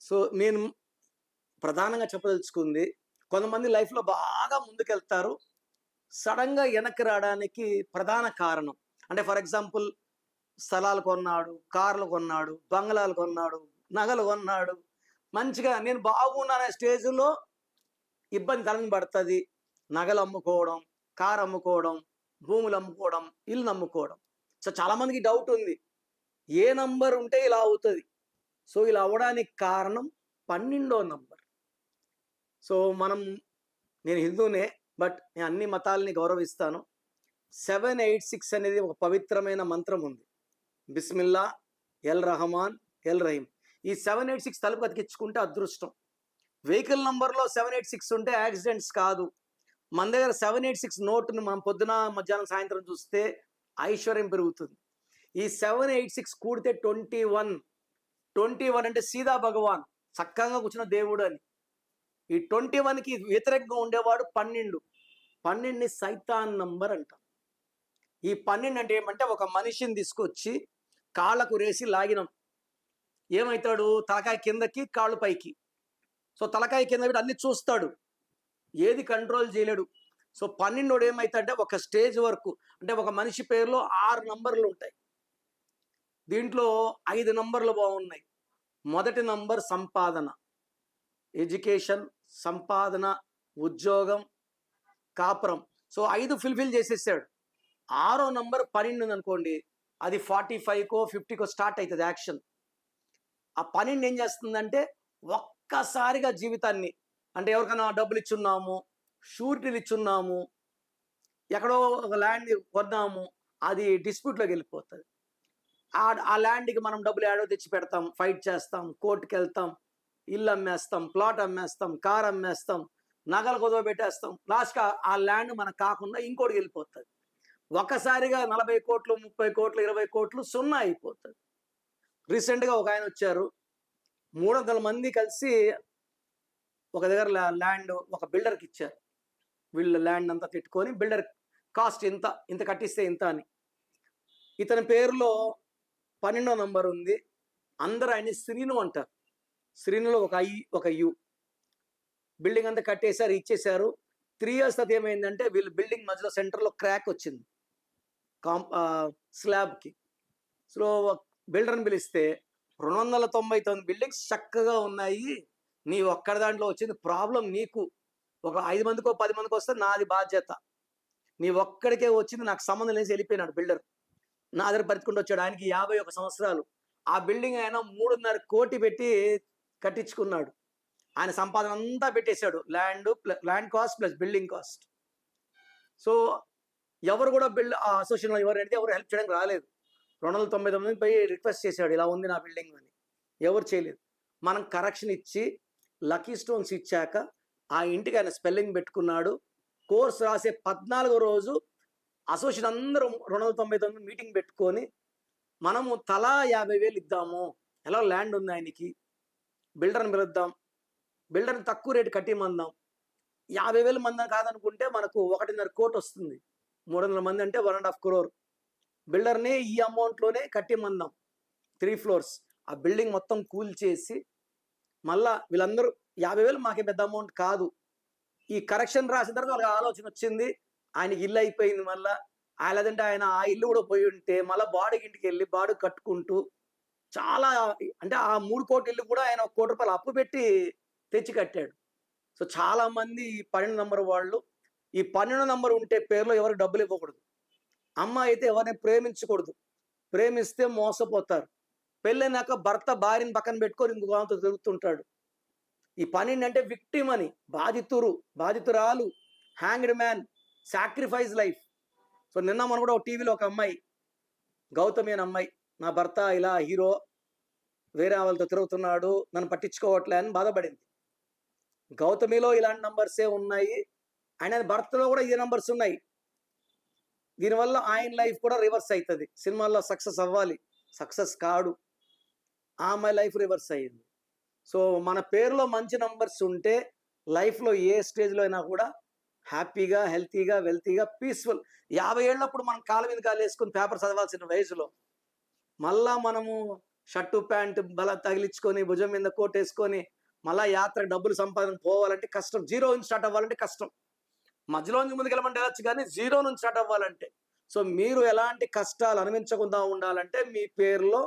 So నేను ప్రధానంగా చెప్పదలుచుకుంది కొంతమంది లైఫ్లో బాగా ముందుకెళ్తారు సడన్గా వెనక్కి రావడానికి ప్రధాన కారణం. అంటే ఫర్ ఎగ్జాంపుల్ స్థలాలు కొన్నాడు కార్లు కొన్నాడు బంగ్లాలు కొన్నాడు నగలు కొన్నాడు. మంచిగా నేను బాగున్నానే స్టేజ్లో ఇబ్బంది తలని పడుతుంది. నగలు అమ్ముకోవడం కారు అమ్ముకోవడం భూములు అమ్ముకోవడం ఇల్లు అమ్ముకోవడం. సో చాలామందికి డౌట్ ఉంది. ఏ నంబర్ ఉంటే ఇలా అవుతుంది. సో ఇలా అవ్వడానికి కారణం పన్నెండో నంబర్. సో మనం నేను హిందూనే బట్ నేను అన్ని మతాలని గౌరవిస్తాను. సెవెన్ ఎయిట్ సిక్స్ అనేది ఒక పవిత్రమైన మంత్రం ఉంది. బిస్మిల్లా ఎల్ రహమాన్ ఎల్ రహీం. ఈ సెవెన్ ఎయిట్ సిక్స్ తలుపు అతికించుకుంటే అదృష్టం. వెహికల్ నంబర్లో సెవెన్ ఎయిట్ సిక్స్ ఉంటే యాక్సిడెంట్స్ కాదు. మన దగ్గర సెవెన్ ఎయిట్ సిక్స్ నోట్ను మనం పొద్దున మధ్యాహ్నం సాయంత్రం చూస్తే ఐశ్వర్యం పెరుగుతుంది. ఈ సెవెన్ ఎయిట్ సిక్స్ కూడితే ట్వంటీ వన్ ట్వంటీ వన్ అంటే సీదా భగవాన్ చక్కగా కూర్చున్న దేవుడు అని. ఈ ట్వంటీ వన్కి వ్యతిరేకంగా ఉండేవాడు పన్నెండు. పన్నెండుని సైతాన్ నంబర్ అంటాం. ఈ పన్నెండు అంటే ఏమంటే ఒక మనిషిని తీసుకొచ్చి కాళ్ళకు రేసి లాగినాం. ఏమవుతాడు తలకాయ కిందకి కాళ్ళు పైకి. సో తలకాయ కింద పెట్టి అన్ని చూస్తాడు. ఏది కంట్రోల్ చేయలేడు. సో పన్నెండోడు ఏమైతే ఒక స్టేజ్ వరకు అంటే ఒక మనిషి పేరులో ఆరు నంబర్లు ఉంటాయి. దీంట్లో ఐదు నంబర్లు బాగున్నాయి. మొదటి నంబర్ సంపాదన. ఎడ్యుకేషన్ సంపాదన ఉద్యోగం కాపురం. సో ఐదు ఫిల్ఫిల్ చేసేసాడు. ఆరో నంబర్ పన్నెండు అనుకోండి అది ఫార్టీ ఫైవ్కో ఫిఫ్టీకో స్టార్ట్ అవుతుంది యాక్షన్. ఆ పన్నెండు ఏం చేస్తుందంటే ఒక్కసారిగా జీవితాన్ని అంటే ఎవరికైనా డబ్బులు ఇచ్చున్నాము షూరిటీలు ఇచ్చున్నాము ఎక్కడో ఒక ల్యాండ్ కొన్నాము అది డిస్ప్యూట్లోకి వెళ్ళిపోతుంది. ఆ ఆ ల్యాండ్కి మనం డబ్బులు ఏడో తెచ్చి పెడతాం ఫైట్ చేస్తాం కోర్టుకి వెళ్తాం ఇల్లు అమ్మేస్తాం ప్లాట్ అమ్మేస్తాం కార్ అమ్మేస్తాం నగలు కుదవ పెట్టేస్తాం. లాస్ట్గా ఆ ల్యాండ్ మనకు కాకుండా ఇంకోటికి వెళ్ళిపోతుంది. ఒకసారిగా నలభై కోట్లు ముప్పై కోట్లు ఇరవై కోట్లు సున్నా అయిపోతుంది. రీసెంట్గా ఒక ఆయన వచ్చారు. మూడు వందల మంది కలిసి ఒక దగ్గర ల్యాండ్ ఒక బిల్డర్కి ఇచ్చారు. వీళ్ళు ల్యాండ్ అంతా పెట్టుకొని బిల్డర్ కాస్ట్ ఇంత ఇంత కట్టిస్తే ఇంత అని. ఇతని పేరులో పన్నెండో నంబర్ ఉంది. అందరు ఆయన్ని శ్రీను అంటారు. శ్రీనులో ఒక ఐ ఒక యు. బిల్డింగ్ అంతా కట్టేశారు ఇచ్చేశారు. త్రీ ఇయర్స్ తర్వాత ఏమైందంటే వీళ్ళు బిల్డింగ్ మధ్యలో సెంటర్లో క్రాక్ వచ్చింది. కాం స్లాబ్కి. సో బిల్డర్ని పిలిస్తే రెండు వందల తొంభై తొమ్మిది బిల్డింగ్స్ చక్కగా ఉన్నాయి. నీ ఒక్కడ దాంట్లో వచ్చింది ప్రాబ్లం నీకు. ఒక ఐదు మందికో పది మందికి వస్తే నాది బాధ్యత. నీ ఒక్కడికే వచ్చింది నాకు సంబంధం లేసి వెళ్ళిపోయినాడు బిల్డర్. నా దగ్గర పరిచుకుంటూ వచ్చాడు ఆయనకి యాభై ఒక సంవత్సరాలు. ఆ బిల్డింగ్ ఆయన మూడున్నర కోటి పెట్టి కట్టించుకున్నాడు. ఆయన సంపాదన అంతా పెట్టేశాడు. Land land cost plus building cost so ఎవరు కూడా బిల్డ్ ఆ అసోసియేషన్లో ఎవరు అడిగితే ఎవరు హెల్ప్ చేయడానికి రాలేదు. రెండు వందల తొంభై తొమ్మిది పోయి రిక్వెస్ట్ చేశాడు ఇలా ఉంది నా బిల్డింగ్ అని. ఎవరు చేయలేదు. మనం కరెక్షన్ ఇచ్చి లక్కీ స్టోన్స్ ఇచ్చాక ఆ ఇంటికి ఆయన స్పెల్లింగ్ పెట్టుకున్నాడు. కోర్స్ రాసే పద్నాలుగో రోజు అసోసియేషన్ అందరూ రెండు వందల తొంభై తొమ్మిది మీటింగ్ పెట్టుకొని మనము తలా యాభై వేలు ఇద్దాము. ఎలా ల్యాండ్ ఉంది ఆయనకి? బిల్డర్ని పిలుద్దాం. బిల్డర్ని తక్కువ రేటు కట్టిమందాం. యాభై వేలు మంది కాదనుకుంటే మనకు ఒకటిన్నర కోటి వస్తుంది. మూడు వందల మంది అంటే వన్ అండ్ హాఫ్ క్రోర్. బిల్డర్ని ఈ అమౌంట్లోనే కట్టిమందాం. Three floors. ఆ బిల్డింగ్ మొత్తం కూల్ చేసి మళ్ళా వీళ్ళందరూ యాభై వేలు మాకే పెద్ద అమౌంట్ కాదు. ఈ కరెక్షన్ రాసిన తర్వాత వాళ్ళకి ఆలోచన వచ్చింది. ఆయనకి ఇల్లు అయిపోయింది మళ్ళా. లేదంటే ఆయన ఆ ఇల్లు కూడా పోయి ఉంటే మళ్ళీ బాడీకి ఇంటికి వెళ్ళి బాడీ కట్టుకుంటూ చాలా అంటే ఆ మూడు కోట్ల ఇల్లు కూడా ఆయన ఒక కోటి రూపాయలు అప్పు పెట్టి తెచ్చి కట్టాడు. సో చాలా మంది ఈ పన్నెండు నంబర్ వాళ్ళు ఈ పన్నెండు నంబర్ ఉంటే పేరులో ఎవరికి డబ్బులు ఇవ్వకూడదు. అమ్మ అయితే ఎవరిని ప్రేమించకూడదు. ప్రేమిస్తే మోసపోతారు. పెళ్ళైనాక భర్త భార్యని పక్కన పెట్టుకొని ఇంకొక ఆమెతో తిరుగుతుంటాడు. ఈ పన్నెండు అంటే విక్టిమ్ అని బాధితురు బాధితురాలు hanged man sacrifice life so నిన్న మనం కూడా ఒక టీవీలో ఒక అమ్మాయి గౌతమి అనే అమ్మాయి నా భర్త ఇలా హీరో వేరే వాళ్ళతో తిరుగుతున్నాడు నన్ను పట్టించుకోవట్లే అని బాధపడింది. గౌతమిలో ఇలాంటి నంబర్సే ఉన్నాయి. ఆయన భర్తలో కూడా ఇదే నంబర్స్ ఉన్నాయి. దీనివల్ల ఆయన లైఫ్ కూడా రివర్స్ అవుతుంది సినిమాల్లో సక్సెస్ అవ్వాలి. సక్సెస్ కాడు. ఆ అమ్మాయి లైఫ్ రివర్స్ అయ్యింది. సో మన పేరులో మంచి నంబర్స్ ఉంటే లైఫ్లో ఏ స్టేజ్లో అయినా కూడా హ్యాపీగా హెల్తీగా వెల్తీగా పీస్ఫుల్. యాభై ఏళ్ళప్పుడు మనం కాళ్ళ మీద కాలు వేసుకుని పేపర్ చదవాల్సిన వయసులో మళ్ళా మనము షర్టు ప్యాంటు బల తగిలించుకొని భుజం మీద కోట్ వేసుకొని మళ్ళా యాత్ర డబ్బులు సంపాదన పోవాలంటే కష్టం. జీరో నుంచి స్టార్ట్ అవ్వాలంటే కష్టం. మధ్యలో నుంచి ముందుకెళ్ళమంటే వెళ్ళచ్చు కానీ జీరో నుంచి స్టార్ట్ అవ్వాలంటే. సో మీరు ఎలాంటి కష్టాలు అనుభవించకుండా ఉండాలంటే మీ పేరులో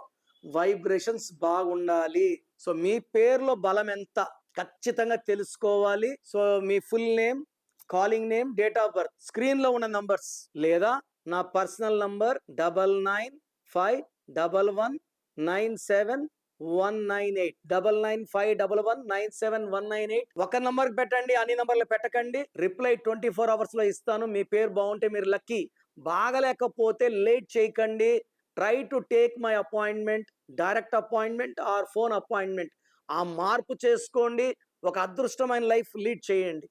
వైబ్రేషన్స్ బాగుండాలి. సో మీ పేరులో బలం ఎంత ఖచ్చితంగా తెలుసుకోవాలి. So me full name calling name date of birth స్క్రీన్లో ఉన్న నంబర్స్ లేదా నా personal number double nine five double one nine seven one nine eight. Double nine five double one nine seven one nine eight. ఒక number పెట్టండి అన్ని నంబర్లు పెట్టకండి. Reply twenty four అవర్స్లో ఇస్తాను. మీ పేరు బాగుంటే మీరు లక్కీ. బాగలేకపోతే లేట్ చేయకండి. Try to take my appointment direct appointment or phone appointment. ఆ మార్పు చేసుకోండి. ఒక అదృష్టమైన లైఫ్ లీడ్ చేయండి.